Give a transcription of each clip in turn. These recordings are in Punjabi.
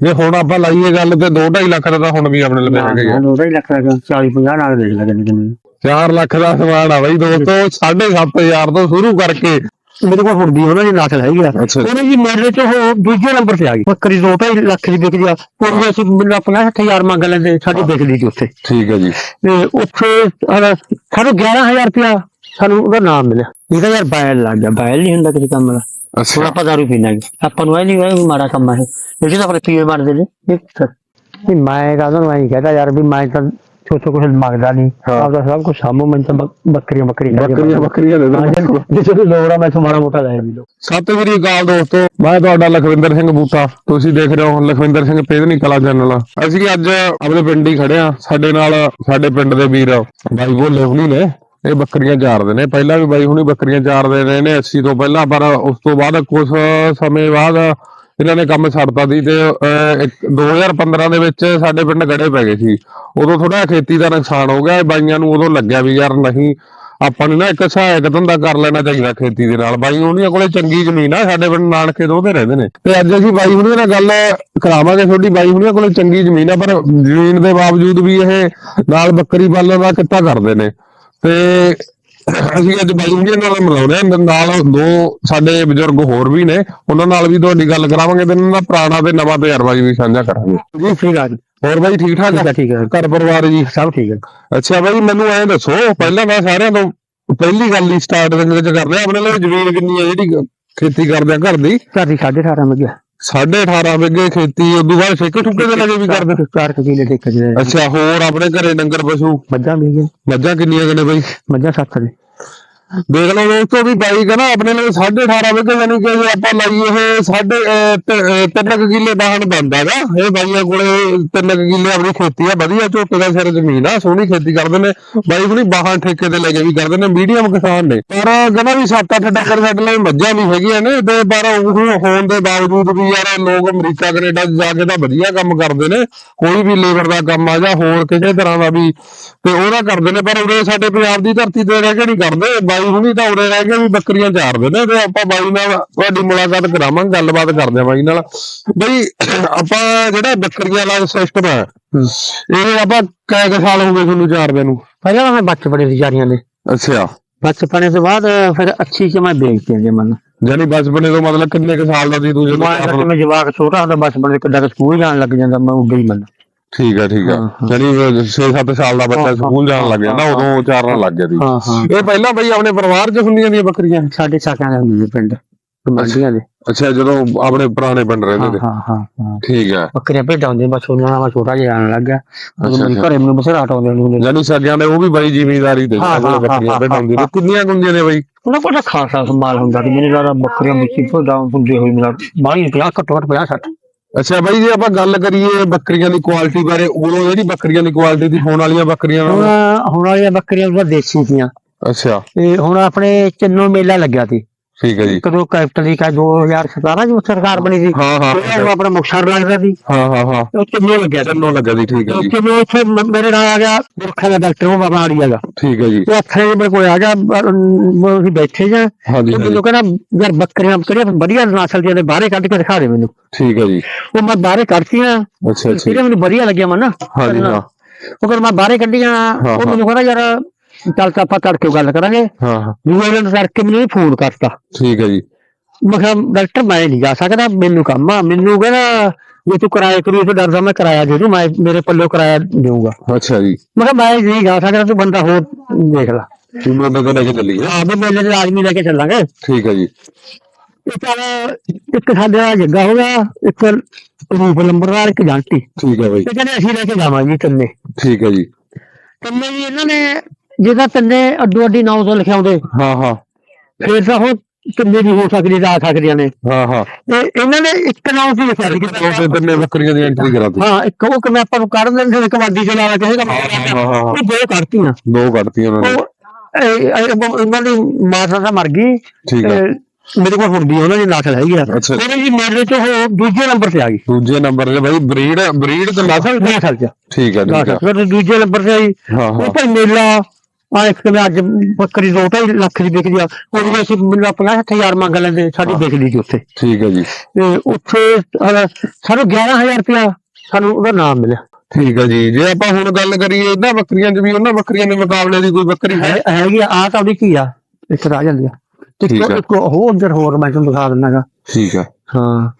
ਜੇ ਹੁਣ ਆਪਾਂ ਲਾਈਏ ਗੱਲ ਤੇ 2.5 ਲੱਖ ਦਾ ਤਾਂ ਹੁਣ ਵੀ ਆਪਣੇ ਲਵੇ ਹੈਗੇ ਆ। ਉਹਦਾ ਹੀ ਲੱਖ ਦਾ 40 50 ਨਾਲ ਦੇਖ ਲੈ ਕਿੰਨੇ ਕਿੰਨੇ। 4 ਲੱਖ ਦਾ ਸਮਾਨ ਆ ਬਈ ਦੋਸਤੋ 7500 ਤੋਂ ਸ਼ੁਰੂ ਕਰਕੇ। ਮੇਰੇ ਕੋਲ ਹੁਣ ਵੀ ਉਹਨਾਂ ਦੀ ਨਸਲ ਹੈਗੀ ਆ। ਅੱਛਾ। ਉਹਨੇ ਜੀ ਮੇਰੇ ਤੋਂ ਉਹ ਦੂਜੇ ਨੰਬਰ ਤੇ ਆ ਗਈ। ਬੱਕਰੀ ਦੋ ਢਾਈ ਲੱਖ ਦੀ ਵਿਕਦੀ ਆ। ਉਹ ਵੀ ਅਸੀਂ ਮੈਨੂੰ 50000 ਮੰਗ ਲੈਂਦੇ ਸਾਡੀ ਵਿਕਦੀ ਸੀ ਉੱਥੇ। ਠੀਕ ਹੈ ਜੀ। ਤੇ ਉੱਥੇ ਸਾਡਾ- ਸਾਨੂੰ 11000 ਰੁਪਇਆ ਸਾਨੂੰ ਉਹਦਾ ਨਾਮ ਮਿਲਿਆ। ਇਹਦਾ ਯਾਰ ਬਾਇਲ ਲੱਗ ਗਿਆ ਬਾਇਲ ਨਹੀਂ ਹੁੰਦਾ ਕਿਸੇ ਕੰਮ ਦਾ। ਹੁਣ ਅੱਛਾ ਆਪਾਂ ਦਾਰੂ ਪੀਣਾ ਆਪਾਂ ਨੂੰ ਇਹ ਨਹੀਂ ਹੋਇਆ ਮਾੜਾ ਕੰਮ ਹੈ ਇਹ। ਜਿਹੜਾ ਆਪਣੇ ਪੀਏ ਬਣਦੇ ਨੇ? ਇਹ ਸਰ ਨਹੀਂ ਮੈਂ ਤਾਂ ਉਹਨਾਂ ਨੂੰ ਐਂ ਕਹਿੰਦਾ ਯਾਰ ਵੀ ਮੈਂ ਤਾਂ ਛੋਟੋ ਕੁਝ ਮੰਗਦਾ ਨਹੀਂ ਹਾਂ। ਆਪਦਾ ਸਭ ਕੁਝ ਸਾਮੋ ਮੈਂ ਤਾਂ ਬੱਕ- ਬੱਕਰੀਆਂ ਬੱਕਰੀਆਂ ਬੱਕਰੀਆਂ ਬੱਕਰੀਆਂ ਦੇ ਦਿਓ। ਜੇ ਜੇ ਤੁਹਾਨੂੰ ਲੋੜ ਆ ਮੈਂ ਤੁਹਾਨੂੰ ਮਾੜਾ ਮੋਟਾ ਲੈ ਵੀ ਲਓ ਸਤਿ ਸ੍ਰੀ ਅਕਾਲ ਦੋਸਤੋ ਮੈਂ ਤੁਹਾਡਾ ਲਖਵਿੰਦਰ ਸਿੰਘ ਬੂਟਾ। ਤੁਸੀਂ ਦੇਖ ਰਹੇ ਹੋ ਲਖਵਿੰਦਰ ਸਿੰਘ ਪੇਦਨੀ ਕਲਾ ਚੈਨਲ ਅਸੀਂ ਅੱਜ ਆਪਣੇ ਪਿੰਡ ਹੀ ਖੜੇ ਆ ਸਾਡੇ ਨਾਲ ਸਾਡੇ ਪਿੰਡ ਦੇ ਵੀਰ ਬਾਈ ਭੋਲੇ ਹੁਣੀ ਨੇ। ਇਹ ਬੱਕਰੀਆਂ ਚਾਰਦੇ ਨੇ। ਪਹਿਲਾਂ ਵੀ ਬਾਈ ਹੁਣੀ ਬੱਕਰੀਆਂ ਚਾਰਦੇ ਰਹੇ ਨੇ 80 ਤੋਂ ਪਹਿਲਾਂ ਪਰ ਉਸ ਤੋਂ ਬਾਅਦ ਕੁਝ ਸਮੇਂ ਬਾਅਦ ਇਹਨਾਂ ਨੇ ਕੰਮ ਛੱਡਤਾ ਸੀ ਤੇ ਅਹ, ਇੱਕ 2015 ਦੇ ਵਿੱਚ ਸਾਡੇ ਪਿੰਡ ਗੜੇ ਪੈ ਗਏ ਸੀ। ਉਦੋਂ ਥੋੜਾ ਖੇਤੀ ਦਾ ਨੁਕਸਾਨ ਹੋ ਗਿਆ ਬਾਈਆਂ ਨੂੰ ਉਦੋਂ ਲੱਗਿਆ ਵੀ ਯਾਰ ਨਹੀਂ ਆਪਾਂ ਨੂੰ ਨਾ ਇੱਕ ਸਹਾਇਕ ਧੰਦਾ ਕਰ ਲੈਣਾ ਚਾਹੀਦਾ ਖੇਤੀ ਦੇ ਨਾਲ। ਬਾਈ ਉਹਨਾਂ ਕੋਲੇ ਚੰਗੀ ਜ਼ਮੀਨ ਆ ਸਾਡੇ ਪਿੰਡ ਨਾਨਕੇ ਦੋਦੇ ਰਹਿੰਦੇ ਨੇ। ਤੇ ਅੱਜ ਅਸੀਂ ਬਾਈ ਹੁਣੀਆਂ ਨਾਲ ਗੱਲ ਕਰਾਵਾਂਗੇ ਤੁਹਾਡੀ। ਬਾਈ ਹੁਣੀਆਂ ਕੋਲੇ ਚੰਗੀ ਜ਼ਮੀਨ ਆ ਪਰ ਜ਼ਮੀਨ ਦੇ ਬਾਵਜੂਦ ਵੀ ਇਹ ਨਾਲ ਬੱਕਰੀ ਪਾਲਣ ਦਾ ਕਿੱਤਾ ਕਰਦੇ ਨੇ। ਤੇ ਅਸੀਂ ਅੱਜ ਬਾਈ ਨਾਲ ਮਿਲਾਉਣੇ ਆ ਨਾਲ ਦੋ ਸਾਡੇ ਬਜ਼ੁਰਗ ਹੋਰ ਵੀ ਨੇ ਉਹਨਾਂ ਨਾਲ ਵੀ ਤੁਹਾਡੀ ਗੱਲ ਕਰਾਵਾਂਗੇ ਤੇ ਇਹਨਾਂ ਦਾ ਪੁਰਾਣਾ ਤੇ ਨਵਾਂ ਤਜਰਬਾ ਵੀ ਸਾਂਝਾ ਕਰਾਂਗੇ। ਜੀ ਠੀਕ ਆ ਜੀ। ਹੋਰ ਬਾਈ ਠੀਕ ਠਾਕ? ਆ ਠੀਕ ਆ। ਘਰ ਪਰਿਵਾਰ ਜੀ? ਸਭ ਠੀਕ ਹੈ ਅੱਛਾ ਬਾਈ ਮੈਨੂੰ ਐਂ ਦੱਸੋ ਪਹਿਲਾਂ ਮੈਂ ਸਾਰਿਆਂ ਤੋਂ ਪਹਿਲੀ ਗੱਲ ਹੀ ਸਟਾਰਟਿੰਗ ਵਿੱਚ ਕਰਦੇ ਆਪਣੇ ਲਈ ਜ਼ਮੀਨ ਕਿੰਨੀ ਹੈ ਜਿਹੜੀ ਖੇਤੀ ਕਰਦੇ ਆ ਘਰ ਦੀ? ਘਰ ਦੀ 18.5 ਮੱਝ 18.5 ਵਿਗੇ ਖੇਤੀ ਉਦੋਂ ਬਾਅਦ ਠੇਕੇ ਠੁਕੇ ਦੇ ਲਗੇ ਵੀ ਕਰਦੇ। ਚਾਰ ਕੁ ਕਿਲੇ ਠੇਕੇ ਦੇ ਅੱਛਾ ਹੋਰ ਆਪਣੇ ਘਰੇ ਡੰਗਰ ਪਸ਼ੂ? ਮੱਝਾਂ ਵੀ ਹੈਗੀਆਂ। ਮੱਝਾਂ ਕਿੰਨੀਆਂ ਕਿੰਨੇ ਬਾਈ? ਮੱਝਾਂ ਸੱਤ ਨੇ। ਦੇਖ ਲਓ ਦੋਸਤੋ ਵੀ ਬਾਈ ਕਹਿੰਦਾ ਆਪਣੇ ਲਈ 18.5 ਵਿਗੇ ਯਾਨੀ ਕਿ ਜੇ ਆਪਾਂ ਲਾਈਏ ਇਹ ਸਾਢੇ ਅਹ, ਤ- ਅਹ, ਤਿੰਨ ਕੁ ਕਿੱਲੇ ਬਾਹਣ ਬੰਦਾ ਹੈਗਾ। ਇਹ ਬਾਈਆਂ ਕੋਲੇ ਤਿੰਨ ਕਿੱਲੇ ਆਪਣੀ ਖੇਤੀ ਆ ਵਧੀਆ ਝੋਟੇ ਦਾ ਸਿਰ ਜ਼ਮੀਨ ਆ ਸੋਹਣੀ ਖੇਤੀ ਕਰਦੇ ਨੇ। ਬਾਈ ਹੁਣੀ ਬਾਹਣ ਠੇਕੇ ਤੇ ਲੈ ਕੇ ਵੀ ਕਰਦੇ ਨੇ ਮੀਡੀਅਮ ਕਿਸਾਨ ਨੇ। ਪਰ ਕਹਿੰਦਾ ਵੀ 7-8 ਡੰਗਰ ਸਾਡੇ ਲਈ ਮੱਝਾਂ ਵੀ ਹੈਗੀਆਂ ਨੇ ਤੇ ਪਰ ਉਹ ਹੋਣ ਦੇ ਬਾਵਜੂਦ ਵੀ ਯਾਰ ਲੋਕ ਅਮਰੀਕਾ ਕੈਨੇਡਾ 'ਚ ਜਾ ਕੇ ਤਾਂ ਵਧੀਆ ਕੰਮ ਕਰਦੇ ਨੇ। ਕੋਈ ਵੀ ਲੇਬਰ ਦਾ ਕੰਮ ਆ ਜਾਂ ਹੋਰ ਕਿਸੇ ਤਰ੍ਹਾਂ ਦਾ ਵੀ ਤੇ ਉਹਦਾ ਕਰਦੇ ਨੇ ਪਰ ਉਰੇ ਸਾਡੇ ਪੰਜਾਬ ਦੀ ਧਰਤੀ ਤੇ ਰਹਿ ਕੇ ਨਹੀਂ ਕਰਦੇ। ਬਾਈ ਹੁਣੀ ਤਾਂ ਉਰੇ ਰਹਿ ਕੇ ਵੀ ਬੱਕਰੀਆਂ ਚਾਰਦੇ ਨੇ ਤੇ ਆਪਾਂ ਬਾਈ ਨਾਲ ਤੁਹਾਡੀ ਮੁਲਾਕਾਤ ਕਰਾਵਾਂਗੇ ਗੱਲਬਾਤ ਕਰਦੇ ਆ ਬਾਈ ਨਾਲ। ਬਈ ਆਪਾਂ ਜਿਹੜਾ ਬੱਕਰੀਆਂ ਵਾਲਾ ਸਿਸਟਮ ਹੈ ਇਹ ਆਪਾਂ ਕੈ ਕੁ ਸਾਲ ਹੋ ਗਏ ਤੁਹਾਨੂੰ ਚਾਰਦੇ ਨੂੰ? ਪਹਿਲਾਂ ਮੈਂ ਬਚਪਨੇ ਦੀ ਜਾਰੀਆਂ ਨੇ ਅੱਛਾ। ਬਚਪਨੇ ਤੋਂ ਬਾਅਦ ਫਿਰ ਅੱਛੀ ਚ ਮੈਂ ਵੇਚਦੇ ਜੇ ਮਨ ਜਾਨੀ ਬਚਪਨੇ ਤੋਂ ਮਤਲਬ ਕਿੰਨੇ ਕੁ ਸਾਲ ਦਾ ਸੀ ਤੂੰ ਜਦੋਂ ਮੈਂ ਜਵਾਕ ਛੋਟਾ ਹੁੰਦਾ ਬਚਪਨ ਦੇ ਕਿੱਦਾਂ ਸਕੂਲ ਜਾਣ ਲੱਗ ਜਾਂਦਾ ਮੈਂ ਉੱਡੇ ਹੀ ਮੰਨ ਠੀਕ ਹੈ ਠੀਕ ਹਾਂ। ਜਾਨੀ 6-7 ਸਾਲ ਦਾ ਬੱਚਾ ਸਕੂਲ ਜਾਣ ਲੱਗ ਜਾਂਦਾ ਹਾਂ, ਉਦੋਂ ਚਾਰਨ ਲੱਗ ਗਿਆ ਸੀ। ਇਹ ਪਹਿਲਾਂ ਬਈ ਆਪਣੇ ਪਰਿਵਾਰ 'ਚ ਹੁੰਦੀਆਂ ਦੀਆਂ ਬੱਕਰੀਆਂ? ਸਾਡੇ ਸਾਕਿਆਂ ਦੇ ਹੁੰਦੇ ਸੀ ਪਿੰਡ। ਮੰਡੀਆਂ ਦੇ। ਅੱਛਾ ਜਦੋਂ ਆਪਣੇ ਪੁਰਾਣੇ ਪਿੰਡ ਰਹਿੰਦੇ ਤੇ। ਹਾਂ ਹਾਂ ਹਾਂ। ਠੀਕ ਹੈ ਬੱਕਰੀਆਂ ਭੇਡਾਂ ਹੁੰਦੀਆਂ ਬਸ ਉਹਨਾਂ ਨਾਲ ਛੋਟਾ ਜਿਹਾ ਜਾਣ ਲੱਗ ਗਿਆ। ਉਦੋਂ। ਘਰੇ ਮੈਨੂੰ ਬਸਰਾ ਆਟਾਉਂਦੇ ਹੁੰਦੇ ਨੇ ਜਾਨੀ ਸਕਿਆਂ ਦੇ ਉਹ ਵੀ ਬੜੀ ਜ਼ਿਮੀਂਦਾਰੀ ਹਾਂ, ਜਿਹੜੇ ਬੱਕਰੀਆਂ ਹਾਂ, ਬੈਠਾਉਂਦੇ ਨੇ। ਹਾਂ। ਕਿੰਨੀਆਂ ਗੁੰਦੀਆਂ ਨੇ ਬਈ? ਉਹਨਾਂ ਕੋਲ ਖਾਸਾ ਸੰਭਾਲ ਹੁੰਦਾ ਸੀ। ਮੈਨੂੰ ਲੱਗਦਾ ਬੱਕਰੀਆਂ ਵਿੱਚ ਭੇਡਾਂ ਹੁੰਦੇ ਹੋਈ ਮੇਰਾ ਬਾਹਲੀ 50 ਘੱਟੋ ਘੱਟ 50 60 ਅੱਛਾ ਬਾਈ ਜੇ ਆਪਾਂ ਗੱਲ ਕਰੀਏ ਬੱਕਰੀਆਂ ਦੀ ਕੁਆਲਿਟੀ ਬਾਰੇ ਉਦੋਂ ਜਿਹੜੀ ਬੱਕਰੀਆਂ ਦੀ ਕੁਆਲਿਟੀ ਦੀ ਹੋਣ ਵਾਲੀਆਂ ਬੱਕਰੀਆਂ ਹੁਣ ਨਾਲ। ਹੁਣ ਵਾਲੀਆਂ ਬੱਕਰੀਆਂ ਉਹ ਦੇਸੀ ਸੀਆਂ। ਅੱਛਾ। ਤੇ ਹੁਣ ਆਪਣੇ ਚੰਨੋ ਮੇਲਾ ਲੱਗਿਆ ਸੀ। ਠੀਕ ਹੈ ਜੀ। ਕਦੋਂ ਕੈਪਟਨ ਦੀ ਕਾ 2017 ਜੋ ਸਰਕਾਰ ਬਣੀ ਸੀ। ਹਾਂ ਹਾਂ। ਉਹ ਆਪਣਾ ਮੁਕਸਰ ਲੱਗਦਾ ਸੀ। ਹਾਂ ਹਾਂ ਹਾਂ। ਉਹ ਚੰਨੋ ਲੱਗਿਆ ਸੀ? ਲੱਗਾ ਜੀ ਠੀਕ ਹੈ ਜੀ। ਉੱਥੇ ਮ- ਮੇਰੇ ਨਾਲ ਆ ਗਿਆ ਮੁਰਖਾ ਦਾ ਡਾਕਟਰ ਉਹ ਬਾਬਾ ਆੜੀ ਹੈਗਾ ਠੀਕ ਹੈ ਜੀ। ਉਹ ਉੱਥੇ ਮੇਰੇ ਕੋਲ ਆ ਗਿਆ ਅਸੀਂ ਬੈਠੇ ਜਾਂ ਮੈਨੂੰ ਕਹਿੰਦਾ ਯਾਰ ਬੱਕਰੀਆਂ ਬੱਕਰੀਆਂ ਵਧੀਆ ਨਸਲ ਦੀਆਂ ਨੇ ਬਾਹਰੇ ਕੱਢ ਕੇ ਦਿਖਾ ਦੇ ਮੈਨੂੰ। ਠੀਕ ਹੈ ਜੀ। ਉਹ ਮੈਂ ਬਾਹਰੇ ਕੱਢਤੀਆਂ ਅੱਛਾ ਅੱਛਾ। ਮੈਨੂੰ ਵਧੀਆ ਲੱਗਿਆ ਮਨ। ਹਾਂਜੀ ਹਾਂ। ਉਹ ਕਹਿੰਦਾ ਮੈਂ ਬਾਹਰੇ ਕੱਢੀਆਂ ਹਾਂ, ਉਹ ਮੈਨੂੰ ਕਹਿੰਦਾ ਯਾਰ ਚੱਲ ਤਾਂ ਆਪਾਂ ਤੜਕੇ ਗੱਲ ਕਰਾਂਗੇ। ਹਾਂ। ਹਾਂ ਦੂਏ ਦਿਨ ਤੜਕੇ ਮੈਨੂੰ ਫੋਨ ਕਰਤਾ। ਠੀਕ ਹੈ ਜੀ। ਮੈਂ ਕਿਹਾ ਡਾਕਟਰ ਮੈਂ ਨਹੀਂ ਜਾ ਸਕਦਾ ਮੈਨੂੰ ਕੰਮ ਆ। ਮੈਨੂੰ ਕਹਿੰਦਾ ਜੇ ਤੂੰ ਕਿਰਾਏ ਕਰੂ ਤੇ ਡਰਦਾ ਮੈਂ ਕਿਰਾਇਆ ਦੇ ਦੂੰ ਮੈਂ ਮੇਰੇ ਪੱਲੇ ਕਿਰਾਇਆ ਦੇਊਗਾ। ਅੱਛਾ ਜੀ। ਮੈਂ ਕਿਹਾ ਮੈਂ ਨਹੀਂ ਜਾ ਸਕਦਾ ਤੂੰ ਬੰਦਾ ਹੋਰ ਦੇਖ ਲੈ। ਤੂੰ ਮੈਨੂੰ ਤਾਂ ਲੈ ਕੇ ਚੱਲੀ ਹੈ ਹਾਂ ਮੈਂ ਮੇਲੇ ਦੇ ਆਦਮੀ ਲੈ ਕੇ ਚੱਲਾਂਗੇ। ਠੀਕ ਹੈ ਜੀ। ਇਹ ਚੱਲ ਇੱਕ ਸਾਡੇ ਦਾ ਜੱਗਾ ਹੋ ਗਿਆ ਇੱਕ ਰੂਪ ਨੰਬਰਦਾਰ ਇੱਕ ਜਾਂਟੀ ਠੀਕ ਹੈ ਬਾਈ। ਤੇ ਕਹਿੰਦੇ ਅਸੀਂ ਲੈ ਕੇ ਜਾਵਾਂਗੇ ਤੰਨੇ। ਠੀਕ ਹੈ ਜੀ। ਤੰਨੇ ਵੀ ਇਹਨਾਂ ਨੇ ਜਿਹਦਾ ਤੰਨੇ ਅੱਡੋ ਅੱਡੀ ਨਾਮ ਤੋਂ ਲਿਖਾਉਂਦੇ ਹਾਂ ਹਾਂ। ਫੇਰ ਤਾਂ ਹੁਣ ਕਿੰਨੇ ਵੀ ਹੋ ਸਕਦੀ ਜਾ ਸਕਦੀਆਂ ਨੇ। ਹਾਂ ਹਾਂ। ਤੇ ਇਹਨਾਂ ਨੇ ਇੱਕ ਨਾਮ ਤੋਂ ਲਿਖਿਆ ਸੀ ਕਿ ਉਹ ਤਿੰਨੇ ਬੱਕਰੀਆਂ ਦੀ ਐਂਟਰੀ ਕਰਾਤੀ ਹਾਂ ਇੱਕ ਉਹ ਕਿਵੇਂ ਆਪਾਂ ਨੂੰ ਕੱਢ ਦਿੰਦੇ ਨੇ ਕਬੱਡੀ ਚ ਲਾਵਾ ਕਿਸੇ ਦਾ। ਹਾਂ ਹਾਂ ਹਾਂ ਉਹ ਦੋ ਕੱਢਤੀਆਂ। ਦੋ ਕੱਢਤੀਆਂ ਉਹਨਾਂ ਨੇ। ਉਹ ਇਹਨਾਂ ਦੀ ਮਾਤਾ ਤਾਂ ਮਰ ਗਈ। ਠੀਕ ਹੈ ਮੇਰੇ ਕੋਲ ਹੁਣ ਵੀ ਉਹਨਾਂ ਦੀ ਨਸਲ ਹੈਗੀ ਆ। ਉਹਨੇ ਜੀ ਮੇਰੇ ਤੋਂ ਉਹ ਦੂਜੇ ਨੰਬਰ ਤੇ ਆ ਗਈ। ਦੂਜੇ ਨੰਬਰ ਤੇ ਬਾਈ ਬਰੀਡ ਬਰੀਡ ਤੇ ਨਸਲ ਨਸਲ ਚ ਠੀਕ ਹੈ ਠੀਕ ਹੈ ਫਿਰ ਦੂਜੇ ਨੰਬਰ ਤੇ ਆਈ ਉਹ ਭਾਈ ਮੇਲਾ ਆ ਇੱਕ ਕਿਵੇਂ ਅੱਜ ਬੱਕਰੀ ਦੋ ਢਾਈ ਲੱਖ ਦੀ ਵਿਕਦੀ ਆ ਉਹਦੇ ਵਿੱਚ ਅਸੀਂ ਮੈਨੂੰ 50 ਹਜ਼ਾਰ ਮੰਗ ਲੈਂਦੇ ਸਾਡੀ ਵਿਕਦੀ ਸੀ ਉੱਥੇ। ਠੀਕ ਹੈ ਜੀ। ਤੇ ਉੱਥੇ ਅਹ, ਸਾਨੂੰ 11000 ਰੁਪਇਆ ਸਾਨੂੰ ਉਹਦਾ ਨਾਮ ਮਿਲਿਆ। ਠੀਕ ਹੈ ਜੀ। ਜੇ ਆਪਾਂ ਹੁਣ ਗੱਲ ਕਰੀਏ ਇਹਨਾਂ ਬੱਕਰੀਆਂ 'ਚ ਵੀ ਉਹਨਾਂ ਬੱਕਰੀਆਂ ਦੇ ਮੁਕਾਬਲੇ ਦੀ ਕੋਈ ਬੱਕਰੀ ਹੈ? ਹੈ ਹੈਗੀ ਆ ਆਹ ਤਾਂ ਉਹਦੀ ਕੀ ਆ ਇੱਕ ਰਾਹ ਜਾਂਦੀ ਆ। ਤੇ ਠੀਕ ਇੱਕ ਆ। ਇੱਕ ਹੋਰ ਅੰਦਰ ਹੋਰ ਮੈਂ ਤੁਹਾਨੂੰ ਦਿਖਾ ਦਿੰਦਾਗਾ ਠੀਕ ਹੈ। ਹਾਂ।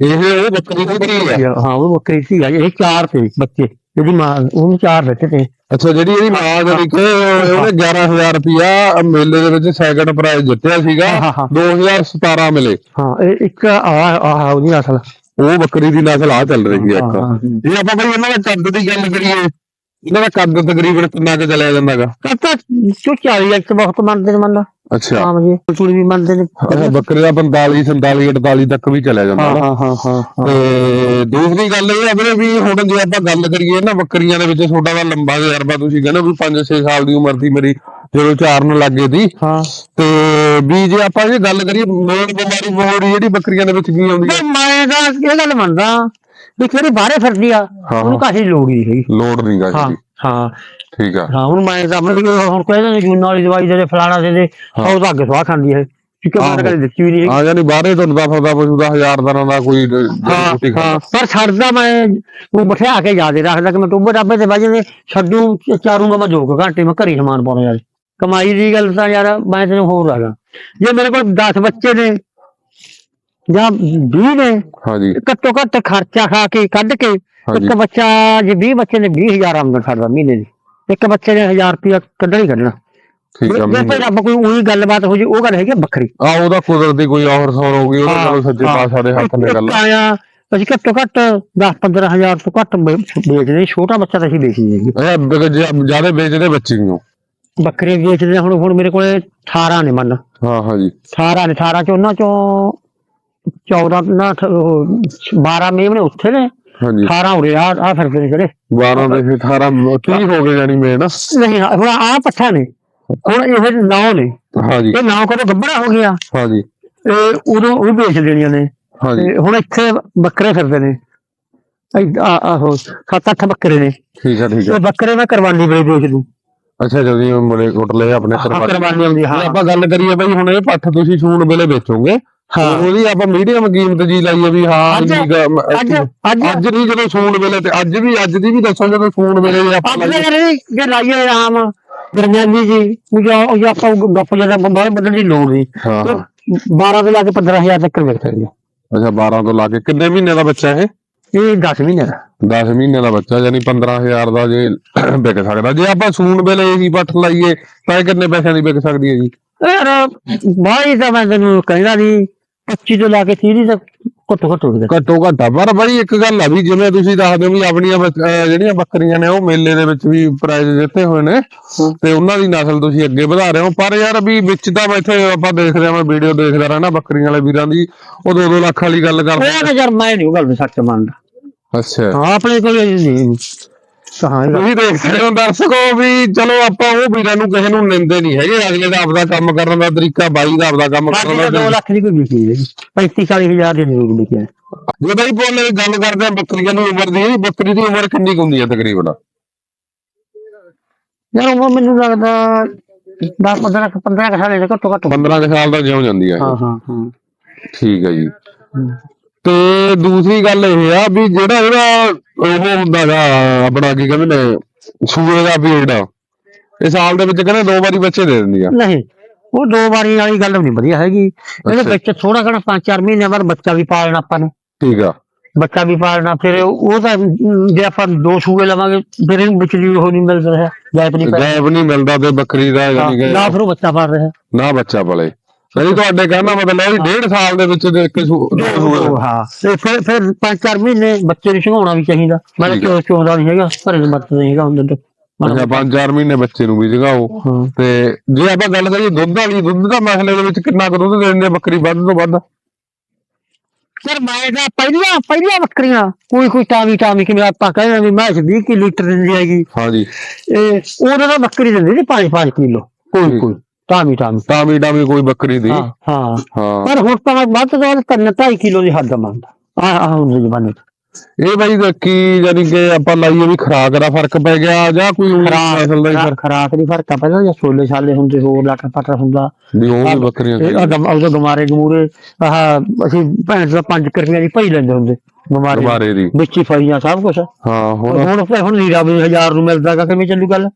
ਇਹ ਉਹ ਬੱਕਰੀ ਦੀ ਕੀ ਹੈ। ਹਾਂ ਉਹ ਬੱਕਰੀ ਸੀ ਆ ਇਹ ਚਾਰ ਤੇ ਬੱਚੇ ਇਹਦੀ ਮਾਂ ਉਹਨੂੰ ਚਾਰ ਬੱਚੇ ਤੇ। ਅੱਛਾ ਜਿਹੜੀ ਇਹਦੀ ਮਾਂ ਜਿਹੜੀ ਕਿ ਉਹਨੇ 11000 ਰੁਪਿਆ ਮੇਲੇ ਦੇ ਵਿੱਚ ਸੈਕੰਡ ਪ੍ਰਾਈਜ਼ ਜਿੱਤਿਆ ਸੀਗਾ। ਹਾਂ, ਹਾਂ। 2017 ਮਿਲੇ। ਹਾਂ ਇਹ ਇੱਕ ਆ ਆ ਉਹਦੀ ਅਸਲ ਉਹ ਬੱਕਰੀ ਦੀ ਨਸਲ ਆ ਚੱਲ ਰਹੀ ਹੈ ਇੱਕ। ਜੇ ਆਪਾਂ ਬਈ ਇਹਨਾਂ ਦਾ ਕੱਦ ਦੀ ਗੱਲ ਕਰੀਏ। ਇਹਨਾਂ ਦਾ ਕੱਦ ਤਕਰੀਬਨ ਕਿੰਨਾ ਕੁ ਚੱਲਿਆ ਜਾਂਦਾਗਾ ਕਹਤਾ ਚੋ 40 ਇੱਕ ਬਹੁਤ ਮੰਨਦੇ ਮੰਨ ਅੱਛਾ। ਆਮ ਜੀ। ਚੂੜੀ ਵੀ ਮੰਨਦੇ ਨੇ। ਅੱਛਾ ਬੱਕਰੇ ਦਾ 45 47 48 ਤੱਕ ਵੀ ਚੱਲਿਆ ਜਾਂਦਾ ਹਾਂ ਨਾ। ਹਾਂ ਹਾਂ ਹਾਂ ਹਾਂ। ਤੇ ਦੂਸਰੀ ਗੱਲ ਇਹ ਆ ਵੀਰੇ ਵੀ ਹੁਣ ਜੇ ਆਪਾਂ ਗੱਲ ਕਰੀਏ ਨਾ ਬੱਕਰੀਆਂ ਦੇ ਵਿੱਚ ਛੋਟਾ ਦਾ ਲੰਬਾ ਤਜਰਬਾ ਤੁਸੀਂ ਕਹਿੰਦੇ ਵੀ 5-6 ਸਾਲ ਦੀ ਉਮਰ ਦੀ ਮੇਰੀ ਜਦੋਂ ਚਾਰਨ ਲੱਗੇ ਦੀ ਹਾਂ। ਤੇ ਵੀ ਜੇ ਆਪਾਂ ਇਹ ਗੱਲ ਕਰੀਏ ਮੇਨ ਬਿਮਾਰੀ ਜਿਹੜੀ ਬੱਕਰੀਆਂ ਦੇ ਵਿੱਚ ਕੀ ਆਉਂਦੀ ਹੈ ਤੇ ਮੈਂ ਤਾਂ ਇਹ ਗੱਲ ਮੰਨਦਾ ਵੀ ਕਿਹੜੀ ਬਾਹਰੇ ਫਿਰਦੀ ਆ। ਉਹਨੂੰ ਲੋੜ ਨਹੀਂ ਹੈਗੀ। ਲੋੜ ਨਹੀਂ ਗਾ ਹਾਂ ਹਾਂ ਠੀਕ ਆ ਹਾਂ ਹੁਣ ਮੈਂ ਤਾਂ ਮਤਲਬ ਕਿ ਹੁਣ ਕਹਿੰਦੇ ਨੇ ਜੂਨ ਵਾਲੀ ਦਵਾਈ ਦੇ ਦੇ, ਫਲਾਣਾ ਦੇ ਦੇ ਹਾਂ। ਉਹ ਤਾਂ ਅੱਗੇ ਸਵਾਹ ਖਾਂਦੀ ਹੈ ਕਿਉਂਕਿ ਮੈਂ। ਕਦੇ ਦਿੱਤੀ ਵੀ ਨਹੀਂ ਹੈਗੀ। ਆ ਜਾਨੀ ਬਾਹਰੇ ਤੁਹਾਨੂੰ ਦਾ ਫਦਾ ਪਸ਼ੂ ਦਾ ਹਜ਼ਾਰ ਦਿਨਾਂ ਦਾ ਕੋਈ ਡ- ਹਾਂ ਖਾਂਦਾ। ਹਾਂ ਪਰ ਛੱਡਦਾ ਮੈਂ ਉਹ ਬਿਠਾ ਕੇ ਜਾਦੇ ਰੱਖਦਾ ਕਿ ਮੈਂ ਟੋਬੇ ਡਾਬੇ ਤੇ ਵਜਦੇ ਛੱਡੂ ਚਾਰੂਗਾ ਮੈਂ ਦੋ ਕੁ ਘੰਟੇ ਮੈਂ ਘਰੀ ਸਮਾਨ ਪਾਉਣਾ ਯਾਰ ਕਮਾਈ ਦੀ ਗੱਲ ਤਾਂ ਯਾਰ ਮੈਂ ਤੈਨੂੰ ਹੋਰ ਆਗਾ ਜੇ ਮੇਰੇ ਕੋਲ 10 ਬੱਚੇ ਨੇ ਜਾਂ 20 ਨੇ ਹਾਂਜੀ ਘੱਟੋ ਘੱਟ ਖਰਚਾ ਖਾ ਕੇ ਕੱਢ ਕੇ ਹਾਂਜੀ। ਇੱਕ ਬੱਚਾ ਜੇ 20 ਬੱਚੇ ਨੇ 20000 ਆਮਦਨ ਛੱਡਦਾ ਮਹੀਨੇ ਦੀ। ਇੱਕ ਬੱਚੇ ਨੇ 1000 ਰੁਪਇਆ ਕੱਢਣਾ ਹੀ ਕੱਢਣਾ। ਠੀਕ ਆ ਜੇ ਰੱਬ ਕੋਈ ਉਹੀ ਗੱਲਬਾਤ ਹੋ ਜੀ ਉਹ ਗੱਲ ਹੈਗੀ ਆ ਵੱਖਰੀ। ਆ ਉਹਦਾ ਕੁਦਰਤੀ ਕੋਈ ਔਰ ਸੌਰ ਹੋ ਗਈ ਉਹਦਾ ਚਲੋ ਸੱਚੇ ਹਾਂ। ਦੇ ਹੱਥ ਨੇ ਗੱਲ। ਇੱਕ ਆਇਆ ਅਸੀਂ ਘੱਟੋ ਘੱਟ 10 15000 ਤੋਂ ਘੱਟ ਵੇ- ਵੇਚਦੇ ਛੋਟਾ ਬੱਚਾ ਤਾਂ ਅਸੀਂ ਵੇਚਦੇ ਜੀ ਜ਼ਿਆਦਾ ਵੇਚਦੇ ਬੱਚੀ ਨੂੰ ਬੱਕਰੇ ਵੇਚਦੇ ਹੁਣ ਹੁਣ ਮੇਰੇ ਕੋਲੇ 18 ਨੇ ਮੰਨ। ਹਾਂ ਹਾਂਜੀ 18 ਨੇ 18 ਚ ਉਹਨਾਂ ਚੋਂ 14 ਨਾ ਅਠ- ਉਹ 12 ਮੇਮਣੇ ਉੱਥੇ ਨੇ। ਹਾਂਜੀ। 18 ਉਰੇ ਆ ਆ ਫਿਰਦੇ ਨੇ ਜਿਹੜੇ 12 ਦੇ ਫਿਰ 18 30 ਹੋ ਗਏ ਜਾਨੀ ਮੈਂ ਨਾ ਨਹੀਂ ਹੁਣ ਆ ਪੱਠਾ ਨੇ ਹੁਣ ਇਹ ਨੌ ਨੇ ਹਾਂਜੀ। ਇਹ ਨੌ ਕਦੋਂ ਗੱਬੜਾ ਹੋ ਗਿਆ? ਹਾਂਜੀ। ਇਹ ਉਦੋਂ ਉਹ ਵੇਚ ਦੇਣੀਆਂ ਨੇ। ਹਾਂਜੀ। ਤੇ ਹੁਣ ਇੱਥੇ ਬੱਕਰੇ ਫਿਰਦੇ ਨੇ। ਆਹੋ ਸੱਤ ਅੱਠ ਬੱਕਰੇ ਨੇ। ਠੀਕ ਆ ਠੀਕ ਆ। ਬੱਕਰੇ ਮੈਂ ਕੁਰਬਾਨੀ ਵੇਚ ਵੇਚ ਦੂੰ। ਅੱਛਾ ਜਦੋਂ ਮੁੰਡੇ ਕੁੱਟ ਲਏ ਆਪਣੇ ਕੁਰਬਾਨੀ ਆਉਂਦੀ ਹਾਂ। ਆਪਾਂ ਗੱਲ ਕਰੀਏ ਬਈ ਹੁਣ ਇਹ ਪੱਠ ਤੁਸੀਂ ਸੂਣ ਵੇਲੇ ਵੇਚੋਗੇ। ਉਹਦੀ ਆਪਾਂ ਮੀਡੀਅਮ ਕੀਮਤ ਜੀ ਲਾਈਏ ਵੀ ਹਾਂ ਅੱਜ- ਅੱਜ ਨਹੀਂ ਜਦੋਂ ਸੂਣ ਵੇਲੇ ਤੇ ਅੱਜ ਵੀ ਅੱਜ ਦੀ ਵੀ ਦੱਸੋ ਜਦੋਂ ਸੂਣ ਵੇਲੇ ਆਪਾਂ ਆਪਣੇ ਲਾਈਏ। ਜਿਹੜੇ ਜੇ ਲਾਈਏ ਆਮ ਦਰਮਿਆਨੀ ਜੀ ਉਹ ਜੋ ਉਹ ਜੋ ਆਪਾਂ ਗੱਪ ਜਿਹੜਾ ਬੰਦਾ ਬਦਲਣ ਦੀ ਲੋੜ ਨਹੀਂ। ਹਾਂ। ਹਾਂ 12 ਤੋਂ ਲਾ ਕੇ 15000 ਤੱਕ ਸਕਦੇ ਹਾਂ। ਅੱਛਾ 12 ਤੋਂ ਲਾ ਕੇ ਕਿੰਨੇ ਮਹੀਨੇ ਦਾ ਬੱਚਾ ਇਹ? ਇਹ 10 ਮਹੀਨੇ ਦਾ। 10 ਮਹੀਨੇ ਦਾ ਬੱਚਾ ਯਾਨੀ 15000 ਦਾ ਜੇ ਵਿਕ ਸਕਦਾ। ਜੇ ਆਪਾਂ ਸੂਣ ਵੇਲੇ ਇਹੀ ਪੱਠ ਲਾਈਏ ਤਾਂ ਇਹ ਕਿੰਨੇ ਪੈਸਿਆਂ ਦੀ ਵਿਕ ਸਕਦੀ ਹੈ ਜੀ? ਯਾਰ ਬਾਈ ਤਾਂ ਮੈਂ ਤੈਨੂੰ ਕਹਿੰਦਾ ਨਹੀਂ 25 ਤੋਂ ਲਾ ਕੇ 30 ਤੱਕ ਘੱਟੋ ਘੱਟ ਹੋਵੇਗਾ ਘੱਟੋ ਘੱਟ ਆ। ਪਰ ਬਈ ਇੱਕ ਗੱਲ ਆ ਵੀ ਜਿਵੇਂ ਤੁਸੀਂ ਦੱਸਦੇ ਹੋ ਵੀ ਆਪਣੀਆਂ ਅਹ ਜਿਹੜੀਆਂ ਬੱਕਰੀਆਂ ਨੇ ਉਹ ਮੇਲੇ ਦੇ ਵਿੱਚ ਵੀ ਪ੍ਰਾਈਜ਼ ਜਿੱਤੇ ਹੋਏ ਨੇ। ਤੇ ਉਹਨਾਂ ਦੀ ਨਸਲ ਤੁਸੀਂ ਅੱਗੇ ਵਧਾ ਰਹੇ ਹੋ। ਪਰ ਯਾਰ ਵੀ ਵਿੱਚ ਤਾਂ ਮੈਂ ਇੱਥੇ ਆਪਾਂ ਦੇਖਦੇ ਆ ਮੈਂ ਵੀਡੀਓ ਦੇਖਦਾ ਰਹਿਣਾ ਬੱਕਰੀਆਂ ਵਾਲੇ ਵੀਰਾਂ ਦੀ। ਉਹ 2-2 ਲੱਖ ਵਾਲੀ ਗੱਲ ਕਰਦੇ ਤਾਂ ਯਾਰ ਮੈਂ ਨਹੀਂ ਉਹ ਗੱਲ ਨੂੰ ਸੱਚ ਮੰਨਦਾ। ਅੱਛਾ। ਹਾਂ ਆਪਣੇ ਕੋਲ ਇਹ ਨਹੀਂ। ਕਹਾਂ ਇਹ ਤੁਸੀਂ ਦੇਖ ਸਕਦੇ ਹੋ ਦਰਸ਼ਕੋ ਵੀ ਚਲੋ ਆਪਾਂ ਉਹ ਵੀਰਾਂ ਨੂੰ ਕਿਸੇ ਨੂੰ ਨਿੰਦੇ ਨਹੀਂ ਹੈਗੇ ਅਗਲੇ ਦਾ ਆਪਦਾ ਕੰਮ ਕਰਨ ਦਾ ਤਰੀਕਾ ਬਾਈ ਦਾ ਆਪਦਾ ਕੰਮ ਕਰਨ ਦਾ 2 ਲੱਖ ਦੀ ਕੋਈ ਨਹੀਂ 35 40 ਹਜ਼ਾਰ ਦੀ ਨਹੀਂ ਵਿਕੀ ਹੈ। ਜੇ ਬਾਈ ਬੋਲੇ ਗੱਲ ਕਰਦੇ ਆ ਬੱਕਰੀਆਂ ਦੀ ਉਮਰ ਦੀ ਬੱਕਰੀ ਦੀ ਉਮਰ ਕਿੰਨੀ ਕੁ ਹੁੰਦੀ ਹੈ ਤਕਰੀਬਨ? ਯਾਰ ਉਹ ਮੈਨੂੰ ਲੱਗਦਾ 10 15 15 ਸਾਲ ਦੇ ਘੱਟੋ ਘੱਟ। 15 ਕੁ ਸਾਲ ਦਾ ਜਿਉਂ ਜਾਂਦੀ ਹੈ। ਹਾਂ ਹਾਂ ਹਾਂ। ਠੀਕ ਹੈ ਜੀ। ਤੇ ਦੂਸਰੀ ਗੱਲ ਇਹ ਆ ਵੀ ਜਿਹੜਾ ਇਹਦਾ ਉਹ ਹੁੰਦਾਗਾ ਆਪਣਾ ਕੀ ਕਹਿੰਦੇ ਨੇ ਸੂਏ ਦਾ ਪੀਰੀਅਡ ਇਹ ਸਾਲ ਦੇ ਵਿੱਚ ਕਹਿੰਦੇ ਦੋ ਵਾਰੀ ਬੱਚੇ ਦੇ ਦਿੰਦੀ ਆ। ਨਹੀਂ ਉਹ ਦੋ ਵਾਰੀ ਵਾਲੀ ਗੱਲ ਨਹੀਂ ਵਧੀਆ ਹੈਗੀ। ਇਹਦੇ। ਵਿੱਚ ਥੋੜਾ ਘਣਾ 5-4 ਮਹੀਨੇ ਬਾਅਦ ਬੱਚਾ ਵੀ ਪਾਲਣਾ ਆਪਾਂ ਨੇ। ਠੀਕ ਆ। ਬੱਚਾ ਵੀ ਪਾਲਣਾ ਫਿਰ ਉਹ ਤਾਂ ਜੇ ਆਪਾਂ ਦੋ ਸੂਏ ਲਵਾਂਗੇ ਫਿਰ ਇਹਨੂੰ ਵਿਚਲੀ ਉਹ ਨਹੀਂ ਮਿਲ ਰਿਹਾ ਗੈਪ ਨਹੀਂ ਪੈ ਗੈਪ ਨਹੀਂ ਮਿਲਦਾ ਤੇ ਬੱਕਰੀ ਦਾ ਨਾ ਫਿਰ ਉਹ ਬੱਚਾ ਪਾਲ ਰਿਹਾ। ਨਾ ਬੱਚਾ ਪਲੇ। ਸਹੀ ਤੁਹਾਡੇ ਕਹਿਣਾ ਮਤਲਬ ਹੈ ਵੀ ਡੇਢ ਸਾਲ ਦੇ ਵਿੱਚ ਦੇ ਇੱਕ ਸੂ- ਦੋ ਸੂਏ ਉਹ ਹਾਂ। ਤੇ ਫਿਰ ਫਿਰ 5-4 ਮਹੀਨੇ ਬੱਚੇ ਨੂੰ ਸੰਘਾਉਣਾ ਵੀ ਚਾਹੀਦਾ। ਮੈਂ ਕਿਉਂ ਚੋਂਦਾ ਨਹੀਂ ਹੈਗਾ ਘਰੇ ਨੂੰ ਵਰਤਦਾ ਨਹੀਂ ਹੈਗਾ ਹੁੰਦਾ ਅੱਛਾ ਪੰਜ ਚਾਰ ਮਹੀਨੇ ਬੱਚੇ ਨੂੰ ਵੀ ਜਗਾਓ। ਤੇ ਜੇ ਆਪਾਂ ਗੱਲ ਕਰੀਏ ਦੁੱਧ ਵਾਲੀ ਦੁੱਧ ਦਾ ਮਸਲੇ ਦੇ ਵਿੱਚ ਕਿੰਨਾ ਕੁ ਦੁੱਧ ਦੇ ਦਿੰਦੀ ਬੱਕਰੀ ਵੱਧ ਤੋਂ ਵੱਧ? ਸਰ ਮੈਂ ਤਾਂ ਪਹਿਲੀਆਂ ਪਹਿਲੀਆਂ ਬੱਕਰੀਆਂ ਕੋਈ ਕੋਈ ਟਾਵੀ ਟਾਵੀ ਕਿਵੇਂ ਆਪਾਂ ਕਹਿੰਦੇ ਵੀ ਮੈਂ 20 ਕਿਲੋ ਲੀਟਰ ਦਿੰਦੀ ਹੈਗੀ। ਹਾਂਜੀ। ਇਹ ਉਹਨਾਂ ਦਾ ਬੱਕਰੀ ਦਿੰਦੀ ਸੀ 5-5 ਕਿਲੋ ਕੋਈ। ਕੋਈ। ਟਾਵੀ ਟਾਵੀ ਟਾਮੀ ਟਾਮੀ ਕੋਈ ਬੱਕਰੀ ਦੀ। ਹਾਂ ਹਾਂ। ਹਾਂ। ਪਰ ਹੁਣ ਤਾਂ ਵੱਧ ਤੋਂ ਵੱਧ ਤਿੰਨ ਢਾਈ ਕਿਲੋ ਦੀ ਹੱਦ ਮੰਨਦਾ। ਆ ਆ ਹੁਣ ਜ਼ਮਾਨੇ ਚ ਇਹ ਬਾਈ ਦਾ ਕੀ ਯਾਨੀ ਕਿ ਆਪਾਂ ਲਾਈਏ ਵੀ ਖਰਾਕ ਦਾ ਫ਼ਰਕ ਪੈ ਗਿਆ ਜਾਂ ਕੋਈ ਊਂ ਨਸਲ ਦਾ ਹੀ ਫ਼ਰਕ। ਖਰਾਕ ਦੀ ਫ਼ਰਕ ਆ ਪਹਿਲਾਂ ਜੇ ਛੋਲੇ ਛਾਲੇ ਹੁੰਦੇ ਹੋਰ ਲੱਕ ਪਟਰ ਹੁੰਦਾ। ਵੀ ਉਹ ਵੀ ਬੱਕਰੀਆਂ ਆ ਉਹਦੇ ਗਮਾਰੇ ਗਮੂਰੇ ਆਹ ਅਸੀਂ ਭੈਣ ਦਾ 5 ਰੁਪਈਆ ਦੀ ਭਾਈ ਲੈਂਦੇ ਹੁੰਦੇ ਗਮਾਰੇ ਦੀ। ਵਿੱਚ ਹੀ ਫਰੀਆਂ ਸਭ ਕੁਝ ਹਾਂ ਹੁਣ ਹੁਣ ਹੁਣ ਨੀਰਾ ਵੀ 1000 ਨੂੰ ਮਿਲਦਾ ਗਾ ਕਿਵੇਂ ਚੱਲੂ ਗੱਲ?